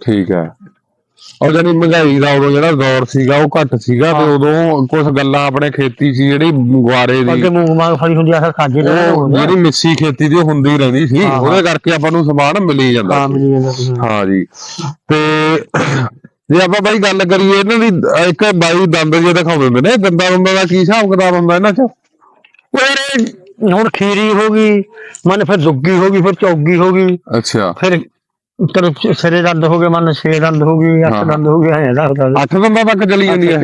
ਠੀਕ ਹੈ। ਉਹ ਜਾਨੀ ਮਹਿੰਗਾਈ ਦਾ ਉਦੋਂ ਜਿਹੜਾ ਦੌਰ ਸੀਗਾ ਉਹ ਘੱਟ ਸੀਗਾ ਤੇ ਉਦੋਂ ਕੁਝ ਗੱਲਾਂ ਆਪਣੇ ਖੇਤੀ ਸੀ ਜਿਹੜੀ ਗੁਆਰੇ ਦੀ। ਅੱਗੇ ਮੂੰਹ ਮਾਰ ਫੜੀ ਹੁੰਦੀ ਆ ਫਿਰ ਖਾਜੇ ਦਾ ਉਹ ਜਿਹੜੀ ਮਿੱਸੀ ਖੇਤੀ ਦੀ ਹੁੰਦੀ ਰਹਿੰਦੀ ਸੀ ਉਹਦੇ ਕਰਕੇ ਆਪਾਂ ਨੂੰ ਸਮਾਨ ਮਿਲੀ ਜਾਂਦਾ ਹਾਂ ਸੀ। ਮਿਲੀ ਜਾਂਦਾ ਸੀ। ਹਾਂ ਜੀ। ਤੇ ਜੇ ਆਪਾਂ ਬਾਈ ਗੱਲ ਕਰੀਏ ਇਹਨਾਂ ਦੀ ਇੱਕ ਬਾਈ ਦੰਦ ਜੇ ਦਿਖਾਉਂਦੇ ਹੁੰਦੇ ਨੇ ਦੰਦਾਂ ਦੰਦਾਂ ਦਾ ਕੀ ਹਿਸਾਬ ਕਿਤਾਬ ਹੁੰਦਾ ਇਹਨਾਂ 'ਚ? ਫਿਰ ਹੁਣ ਖੀਰੀ ਹੋ ਗਈ ਮਨ ਫਿਰ ਦੁੱਗੀ ਹੋ ਗਈ ਫਿਰ ਚੌਗੀ ਹੋ ਗਈ। ਅੱਛਾ। ਫਿਰ ਤਰ ਸਿਰੇ ਦੰਦ ਹੋ ਗਏ ਮਨ ਛੇ ਦੰਦ ਹੋ ਅੱਠ ਹਾਂ। ਦੰਦ ਹੋ ਗਏ ਐਂ ਲੱਗਦਾ ਅੱਠ ਦੰਦਾਂ ਤੱਕ ਚਲੀ ਜਾਂਦੀ ਹੈ।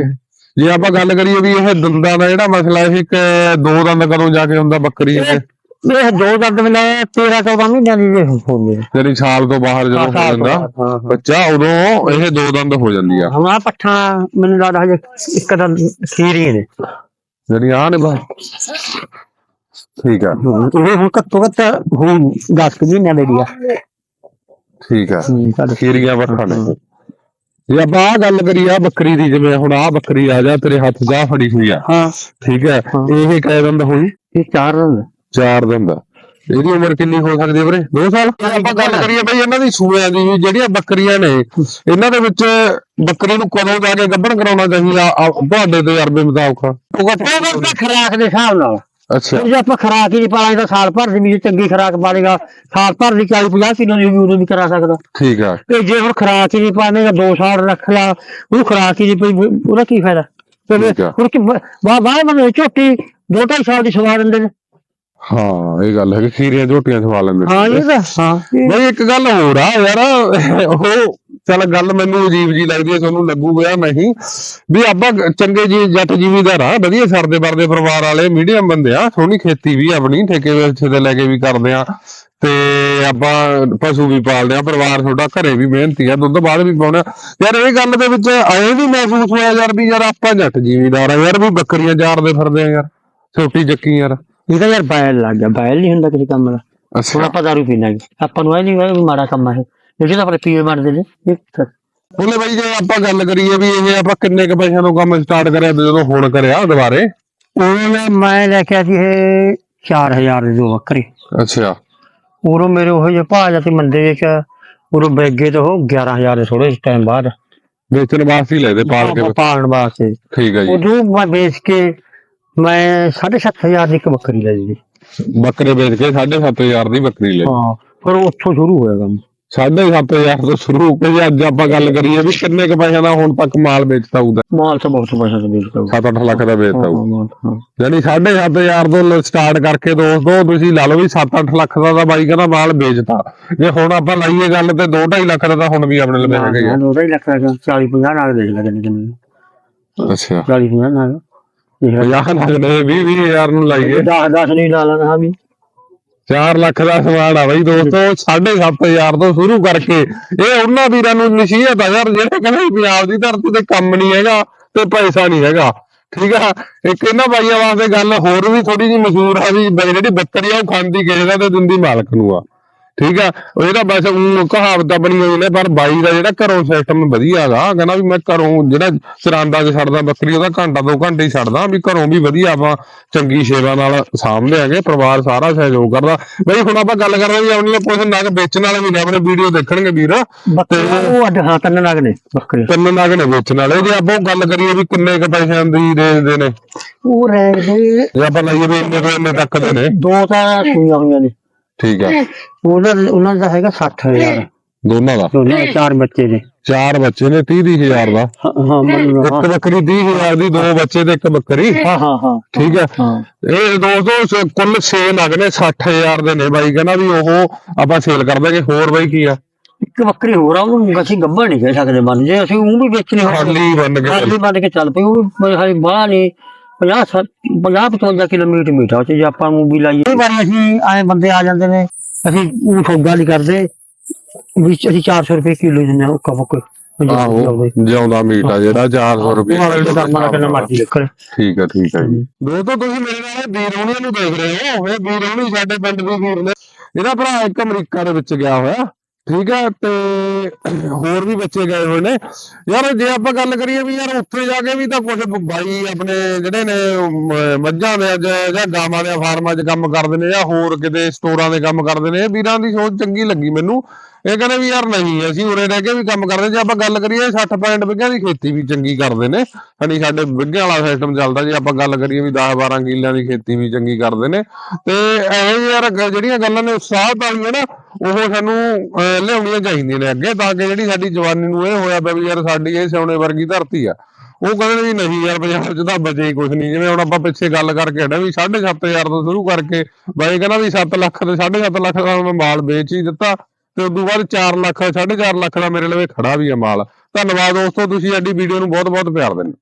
ਜੇ ਆਪਾਂ ਗੱਲ ਕਰੀਏ ਵੀ ਇਹ ਦੰਦਾਂ ਦਾ ਜਿਹੜਾ ਮਸਲਾ ਇਹ ਇੱਕ ਦੋ ਦੰਦ ਕਦੋਂ ਜਾ ਕੇ ਹੁੰਦਾ ਬੱਕਰੀ ਦੇ? ਇਹ ਦੋ ਦੰਦ ਮਿਲੇ 13 14 ਮਹੀਨਿਆਂ ਦੀ ਇਹ ਹੁੰਦੇ ਆ ਸਾਲ ਤੋਂ ਬਾਹਰ ਜਦੋਂ ਹੋ ਜਾਂਦਾ ਹਾਂ ਬੱਚਾ ਉਦੋਂ ਇਹ ਦੋ ਦੰਦ ਹੋ ਜਾਂਦੀ ਆ। ਹੁਣ ਆ ਪੱਠਾ ਮੈਨੂੰ ਲੱਗਦਾ ਹਜੇ ਇੱਕ ਦੰਦ ਖੀਰੀ ਨੇ। ਜਿਹੜੀ ਆ ਨੇ ਬਸ ਠੀਕ ਆ। ਇਹ ਹੁਣ ਘੱਟੋ ਘੱਟ ਹੁਣ 10 ਮਹੀਨਿਆਂ ਦੇ ਦੀ ਆ। ਠੀਕ ਆ। ਖੀਰੀਆਂ ਵੱਖਾਂ ਨੇ। ਜੇ ਆਪਾਂ ਆ ਗੱਲ ਕਰੀਏ ਆ ਬੱਕਰੀ ਦੀ ਜਿਵੇਂ ਹੁਣ ਆ ਬੱਕਰੀ ਆ ਜਾ ਤੇਰੇ ਹੱਥ ਜਾ ਫੜੀ ਹੋਈ ਆ। ਹਾਂ। ਠੀਕ ਹੈ। ਇਹ ਕਿਹ ਦੰਦ ਹੋਈ? ਇਹ ਚਾਰ ਦੰਦ ਚਾਰ ਦੰਦ ਇਹਦੀ ਉਮਰ ਕਿੰਨੀ ਹੋ ਸਕਦੀ ਹੈ ਵੀਰੇ? 2 ਸਾਲ? ਆਪਾਂ ਗੱਲ ਕਰੀਏ ਬਈ ਇਹਨਾਂ ਦੀ ਸੂਆਂ ਦੀ ਜਿਹੜੀਆਂ ਬੱਕਰੀਆਂ ਨੇ ਇਹਨਾਂ ਦੇ ਵਿੱਚ ਬੱਕਰੀ ਨੂੰ ਕਦੋਂ ਜਾ ਕੇ ਗੱਭਣ ਕਰਾਉਣਾ ਚਾਹੀਦਾ? ਤੁਹਾਡੇ ਤਜਰਬੇ ਮੁਤਾਬਕ। ਉਹ ਤਾਂ ਖਰਾਕ ਦੇ ਹਿਸਾਬ ਨਾਲ। ਅੱਛਾ। ਜੇ ਆਪਾਂ ਖਰਾਕ ਹੀ ਨਹੀਂ ਪਾਲਾਂਗੇ ਤਾਂ ਸਾਲ ਭਰ ਦੀ ਜੇ ਚੰਗੀ ਖਰਾਕ ਪਾਲੇਗਾ ਸਾਲ ਭਰ ਦੀ 40 50 ਕਿਲੋ ਦੀ ਉਦੋਂ ਵੀ ਕਰਾ ਸਕਦਾ। ਠੀਕ ਆ। ਤੇ ਜੇ ਹੁਣ ਖਰਾਕ ਹੀ ਨਹੀਂ ਪਾਵੇਂਗਾ ਦੋ ਸਾਲ ਰੱਖ ਲਾ ਉਹ ਖਰਾਕ ਹੀ ਨਹੀਂ ਪਈ ਉਹਦਾ ਕੀ ਫਾਇਦਾ। ਹੁਣ ਕਿ ਬਾਹਰ ਬਾਹਰ ਬੰਦੇ ਝੋਟੀ ਦੋ ਢਾਈ ਸਾਲ ਦੀ ਸਵਾ ਦਿੰਦੇ ਨੇ। ਹਾਂ ਇਹ ਗੱਲ ਹੈ ਕਿ ਖੀਰੀਆਂ ਝੋਟੀਆਂ ਖਵਾ ਲੈਂਦੇ। ਹਾਂ ਇਹ ਤਾਂ ਹਾਂ। ਬਈ ਇੱਕ ਗੱਲ ਹੋਰ ਆ ਯਾਰ ਉਹ ਚੱਲ ਗੱਲ ਮੈਨੂੰ ਅਜੀਬ ਜੀ ਲੱਗਦੀ ਹੈ ਤੁਹਾਨੂੰ ਲੱਗੂਗਾ ਨਹੀਂ। ਵੀ ਆਪਾਂ ਚੰਗੇ ਜੀ ਜੱਟ ਜੀਵੀਦਾਰ ਆ ਵਧੀਆ ਸਰਦੇ ਵਰਦੇ ਪਰਿਵਾਰ ਵਾਲੇ ਮੀਡੀਅਮ ਬੰਦੇ ਆ ਸੋਹਣੀ ਖੇਤੀ ਵੀ ਆਪਣੀ ਠੇਕੇ ਵਿੱਚ ਤੇ ਲੈ ਕੇ ਵੀ ਕਰਦੇ ਆ। ਤੇ ਆਪਾਂ ਪਸ਼ੂ ਵੀ ਪਾਲਦੇ ਆ ਪਰਿਵਾਰ ਤੁਹਾਡਾ ਘਰੇ ਵੀ ਮਿਹਨਤੀ ਆ ਦੁੱਧ ਬਾਅਦ ਵੀ ਪਾਉਣਾ ਯਾਰ ਇਹ ਗੱਲ ਦੇ ਵਿੱਚ ਐਂ ਵੀ ਮਹਿਸੂਸ ਹੋਇਆ ਯਾਰ ਵੀ ਯਾਰ ਆਪਾਂ ਜੱਟ ਜੀਵੀਦਾਰ ਆ ਯਾਰ ਵੀ ਬੱਕਰੀਆਂ ਚਾਰਦੇ ਫਿਰਦੇ ਆ ਯਾਰ ਛੋਟੀ ਚੱਕੀ ਯਾਰ। ਇਹ ਤਾਂ ਯਾਰ ਬੈਲ ਲੱਗ ਗਿਆ ਬੈਲ ਨਹੀਂ ਹੁੰਦਾ ਕਿਸੇ ਕੰਮ ਦਾ। ਅੱਛਾ। ਆਪਾਂ ਦਾਰੂ ਪੀਣਾ ਆਪਾਂ ਨੂੰ ਇਹ ਨਹੀਂ ਹੋਇਆ ਵੀ ਮਾੜਾ ਕੰਮ ਆ ਇਹ। ਇਹ ਜਿਹੜਾ ਆਪਣੇ ਪੀਏ ਬਣਦੇ ਨੇ ਇਹ ਤਾਂ- ਉਹਨੇ ਬਾਈ ਜੇ ਆਪਾਂ ਗੱਲ ਕਰੀਏ ਵੀ ਇਹ ਆਪਾਂ ਕਿੰਨੇ ਕ ਪੈਸਿਆਂ ਤੋਂ ਕੰਮ ਸਟਾਰਟ ਕਰਿਆ ਤੇ ਜਦੋਂ ਹੁਣ ਕਰਿਆ ਦੁਬਾਰੇ? ਉਹਨੇ ਮੈਂ ਲੈ ਕੇ ਸੀ ਇਹ 4000 ਦੇ ਦੋ ਬੱਕਰੇ। ਅੱਛਾ। ਉਰੋਂ ਮੇਰੇ ਉਹ ਜਿਹੇ ਭਾਅ ਜਾਂ ਮੰਦੇ ਵਿੱਚ ਉਰੋਂ ਬੈਗੇ ਤੋਂ ਉਹ 11000 ਦੇ ਥੋੜੇ ਟਾਈਮ ਬਾਅਦ। ਵੇਚਣ ਵਾਸਤੇ ਹੀ ਲੈਦੇ ਪਾਲ ਕੇ। ਪਾਲਣ ਵਾਸਤੇ। ਠੀਕ ਹੈ ਜੀ। ਉਦੋਂ ਮੈਂ ਵੇਚ ਕੇ ਮੈਂ 7500 ਦੀ ਇੱਕ ਬੱਕਰੀ ਲੈ ਲਈ। ਬੱਕਰੇ ਵੇਚ ਕੇ 7500 ਦੀ ਬੱਕਰੀ ਲੈ ਹਾਂ ਫਿਰ ਉੱਥੋਂ ਸ਼ੁਰੂ ਹੋਇਆ ਕੰਮ। 7500 ਤੋਂ ਸ਼ੁਰੂ ਹੋ ਕੇ ਜੇ ਅੱਜ ਆਪਾਂ ਗੱਲ ਕਰੀਏ ਵੀ ਕਿੰਨੇ ਕ ਪੈਸਿਆਂ ਦਾ ਹੁਣ ਤੱਕ ਮਾਲ ਵੇਚਤਾ ਉਹਦਾ ਮਾਲ ਤਾਂ ਬਹੁਤ ਪੈਸਾ ਦੇ ਵੇਚਦਾ ਉਹ 7-8 ਲੱਖ ਦਾ ਵੇਚਤਾ ਉਹ ਹਾਂ, ਹਾਂ। ਯਾਨੀ 7500 ਤੋਂ ਸਟਾਰਟ ਕਰਕੇ ਦੋਸਤੋ ਤੁਸੀਂ ਲਾ ਲਓ ਵੀ 7-8 ਲੱਖ ਦਾ ਤਾਂ ਬਾਈ ਕਹਿੰਦਾ ਮਾਲ ਵੇਚਤਾ। ਜੇ ਹੁਣ ਆਪਾਂ ਲਾਈਏ ਗੱਲ ਤੇ 2.5 ਲੱਖ ਦਾ ਤਾਂ ਹੁਣ ਵੀ ਆਪਣੇ ਲਵੇ ਹੈਗਾ ਆ। ਹਾਂ, ਉਹਦਾ ਹੀ ਲੱਖ ਦਾ 40 50 ਨਾਲ ਦੇਖ ਲੈ ਕਿੰਨੇ ਕਿੰਨੇ ਅੱਛਾ। 40 50 ਨਾਲ। 50 ਲੱਖ ਨੇ 20 ਹਜ਼ਾਰ ਨੂੰ ਲਾਈਏ। 10 10 ਨਹੀਂ ਲਾ ਲੈਣਾ ਹਾਂ ਵੀ। 4 ਲੱਖ ਦਾ ਸਮਾਨ ਆ ਬਈ ਦੋਸਤੋ 7500 ਤੋਂ ਸ਼ੁਰੂ ਕਰਕੇ। ਇਹ ਉਹਨਾਂ ਵੀਰਾਂ ਨੂੰ ਨਸੀਹਤ ਆ ਯਾਰ, ਜਿਹੜੇ ਕਹਿੰਦੇ ਪੰਜਾਬ ਦੀ ਧਰਤੀ ਤੇ ਕੰਮ ਨਹੀਂ ਹੈਗਾ ਤੇ ਪੈਸਾ ਨਹੀਂ ਹੈਗਾ। ਠੀਕ ਆ? ਇੱਕ ਇਹਨਾਂ ਬਾਈਆਂ ਵਾਸਤੇ ਗੱਲ ਹੋਰ ਵੀ ਥੋੜੀ ਜਿਹੀ ਮਸ਼ਹੂਰ ਆ ਵੀ ਜਿਹੜੀ ਬੱਕਰੀ ਆ ਉਹ ਖਾਂਦੀ ਕਿਸੇ ਦਾ ਤੇ ਦਿੰਦੀ ਮਾਲਕ ਨੂੰ ਆ। ਠੀਕ ਆ ਉਹ ਇਹਦਾ ਬਸ ਊਂ ਕਹਾਵਤਾਂ ਬਣੀ ਹੋਈ ਨੇ ਪਰ ਬਾਈ ਦਾ ਜਿਹੜਾ ਘਰੋਂ ਸਿਸਟਮ ਵਧੀਆ ਹੈਗਾ ਕਹਿੰਦਾ ਵੀ ਮੈਂ ਘਰੋਂ ਜਿਹੜਾ ਚਰਾਂਦਾ ਚ ਛੱਡਦਾ ਬੱਕਰੀ ਉਹਦਾ ਘੰਟਾ ਦੋ ਘੰਟੇ ਹੀ ਛੱਡਦਾ ਵੀ ਘਰੋਂ ਵੀ ਵਧੀਆ ਆਪਾਂ ਚੰਗੀ ਸੇਵਾ ਨਾਲ ਸਾਂਭਦੇ ਹੈਗੇ ਪਰਿਵਾਰ ਸਾਰਾ ਸਹਿਯੋਗ ਕਰਦਾ। ਬਈ ਹੁਣ ਆਪਾਂ ਗੱਲ ਕਰਦੇ ਵੀ ਆਪਣੇ ਪੁੱਛ ਨਗ ਵੇਚਣ ਵਾਲੇ ਵੀ ਨੇ ਆਪਣੇ ਵੀਡੀਓ ਦੇਖਣਗੇ ਵੀਰ। ਬੱਕਰੇ ਉਹ ਅੱਡ ਹਾਂ ਤਿੰਨ ਨਗ ਨੇ ਬੱਕਰੇ। ਤਿੰਨ ਨਗ ਨੇ ਵੇਚਣ ਵਾਲੇ ਜੇ ਆਪਾਂ ਉਹ ਗੱਲ ਕਰੀਏ ਵੀ ਕਿੰਨੇ ਕ ਪੈਸਿਆਂ ਦੀ ਰੇਂਜ ਦੇ ਨੇ? ਉਹ ਰੈਂਕ ਦੇ ਜੇ ਆਪਾਂ ਲਈਏ ਵੀ ਇੰਨੇ ਤੋਂ ਇੰਨੇ ਤੱਕ ਦੇ ਨੇ। ਦੋ ਤਾਂ ਸੂਈਆਂ ਹੋਈਆਂ ਨੇ। ਠੀਕ ਆ। ਉਹਨਾਂ ਉਹਨਾਂ ਦਾ ਹੈਗਾ 60000 ਦੋਨਾਂ ਦਾ? ਦੋਨਾਂ ਦੇ ਚਾਰ ਬੱਚੇ ਨੇ। ਚਾਰ ਬੱਚੇ ਨੇ 30 ਹਜ਼ਾਰ ਦਾ। ਹਾਂ ਇੱਕ ਬੱਕਰੀ 30 ਹਜ਼ਾਰ ਦੀ ਦੋ ਬੱਚੇ ਤੇ ਇੱਕ ਬੱਕਰੀ। ਹਾਂ ਹਾਂ ਹਾਂ। ਠੀਕ ਹੈ। ਇਹ ਦੋਸਤੋ ਕੁੱਲ 6 ਨਗ ਨੇ 60000 ਦੇ ਨੇ ਬਾਈ। ਕਹਿੰਦਾ ਵੀ ਉਹ ਆਪਾਂ ਸੇਲ ਕਰ ਦਾਂਗੇ ਹੋਰ ਬਾਈ ਕੀ ਆ? ਇੱਕ ਬੱਕਰੀ ਹੋਰ ਆ ਉਹਨੂੰ ਅਸੀਂ ਗੱਭਾ ਨਹੀਂ ਕਹਿ ਸਕਦੇ। ਮਨ ਜੇ ਅਸੀਂ ਉਹ ਵੀ ਵੇਚਣੇ ਹੋਣ। ਖਾਲੀ ਬੰਨ ਕੇ ਖਾਲੀ ਬੰਦ ਕੇ ਚੱਲ ਪਈ ਉਹ ਵੀ ਹਾਲੇ ਬਾਹਰ ਨਹੀਂ। 50 50 55 ਕਿਲੋਮੀਟਰ ਮੀਟਰ ਚ ਜੇ ਆਪਾਂ ਨੂੰ ਵੀ ਲਾਈਏ। ਕਈ ਵਾਰ ਅਸੀਂ ਆਏ ਬੰਦੇ ਆ ਜਾਂਦੇ ਨੇ ਅਸੀਂ ਉਹ ਠੋਗਾ ਨਹੀਂ ਕਰਦੇ ਵਿੱਚ ਅਸੀਂ 400 ਰੁਪਏ ਕਿਲੋ ਦਿੰਦੇ ਹਾਂ ਉੱਕਾ ਆਹੋ ਜਿਉਂਦਾ ਮੀਟ ਆ ਜਿਹੜਾ 400 ਰੁਪਏ। ਠੀਕ ਹੈ ਠੀਕ ਹੈ ਜੀ। ਦੋਸਤੋ ਤੁਸੀਂ ਮੇਰੇ ਨਾਲ ਵੀਰ ਹੋਣੀ ਨੂੰ ਦੇਖ ਰਹੇ ਹੋ ਇਹ ਵੀਰ ਹੋਣੀ ਸਾਡੇ ਪਿੰਡ ਦੇ ਵੀਰ ਨੇ। ਇਹਦਾ ਭਰਾ ਇੱਕ ਅਮਰੀਕਾ ਦੇ ਵਿੱਚ ਗਿਆ ਹੋਇਆ ਠੀਕ ਹੈ ਤੇ ਹੋਰ ਵੀ ਬੱਚੇ ਗਏ ਹੋਏ ਨੇ। ਯਾਰ ਜੇ ਆਪਾਂ ਗੱਲ ਕਰੀਏ ਵੀ ਯਾਰ ਉੱਥੇ ਜਾ ਕੇ ਵੀ ਤਾਂ ਕੁਝ ਬਾਈ ਆਪਣੇ ਜਿਹੜੇ ਨੇ ਅਮ, ਮੱਝਾਂ ਦੇ ਜਾਂ ਗਾਵਾਂ ਦੇ ਫਾਰਮਾਂ 'ਚ ਕੰਮ ਕਰਦੇ ਨੇ ਜਾਂ ਹੋਰ ਕਿਤੇ ਸਟੋਰਾਂ ਦੇ ਕੰਮ ਕਰਦੇ ਨੇ ਵੀਰਾਂ ਦੀ ਸੋਚ ਚੰਗੀ ਲੱਗੀ ਮੈਨੂੰ। ਇਹ ਕਹਿੰਦੇ ਵੀ ਯਾਰ ਨਹੀਂ ਅਸੀਂ ਉਰੇ ਰਹਿ ਕੇ ਵੀ ਕੰਮ ਕਰਦੇ ਜੇ ਆਪਾਂ ਗੱਲ ਕਰੀਏ 60 65 ਵਿਗਿਆਂ ਦੀ ਖੇਤੀ ਵੀ ਚੰਗੀ ਕਰਦੇ ਨੇ। ਹਣੀ ਸਾਡੇ ਵਿਗਿਆਂ ਵਾਲਾ ਸਿਸਟਮ ਚੱਲਦਾ ਜੇ ਆਪਾਂ ਗੱਲ ਕਰੀਏ ਵੀ 10 12 ਕਿੱਲਿਆਂ ਦੀ ਖੇਤੀ ਵੀ ਚੰਗੀ ਕਰਦੇ ਨੇ। ਤੇ ਇਹ ਯਾਰ ਜਿਹੜੀਆਂ ਗੱਲਾਂ ਨੇ ਉਤਸ਼ਾਹ ਵਾਲੀਆਂ ਨਾ। ਉਹ ਸਾਨੂੰ ਅਹ, ਲਿਆਉਣੀਆਂ ਚਾਹੀਦੀਆਂ ਨੇ ਅੱਗੇ ਤਾਂ ਕਿ ਜਿਹੜੀ ਸਾਡੀ ਜਵਾਨੀ ਨੂੰ ਇਹ ਹੋਇਆ ਪਿਆ ਵੀ ਯਾਰ ਸਾਡੀ ਇਹ ਸੋਨੇ ਵਰਗੀ ਧਰਤੀ ਆ। ਉਹ ਕਹਿੰਦੇ ਵੀ ਨਹੀਂ ਯਾਰ ਪੰਜਾਬ 'ਚ ਤਾਂ ਬਚੇ ਹੀ ਕੁਝ ਨਹੀਂ। ਜਿਵੇਂ ਹੁਣ ਆਪਾਂ ਪਿੱਛੇ ਗੱਲ ਕਰਕੇ ਹਟੇ ਵੀ 7500 ਤੋਂ ਸ਼ੁਰੂ ਕਰਕੇ ਬਾਈ ਕਹਿੰਦਾ ਵੀ 7 ਲੱਖ ਤੇ 7.5 ਲੱਖ ਦਾ ਮੈਂ ਮਾਲ ਵੇਚ ਹੀ ਦਿੱਤਾ ਤੇ ਉਦੋਂ ਬਾਅਦ 4 ਲੱਖ 4.5 ਲੱਖ ਦਾ ਮੇਰੇ ਲਵੇ ਖੜਾ ਵੀ ਆ ਮਾਲ। ਧੰਨਵਾਦ ਦੋਸਤੋ ਤੁਸੀਂ ਸਾਡੀ ਵੀਡੀਓ ਨੂੰ ਬਹੁਤ ਬਹੁਤ ਪਿਆਰ ਦਿੰਦੇ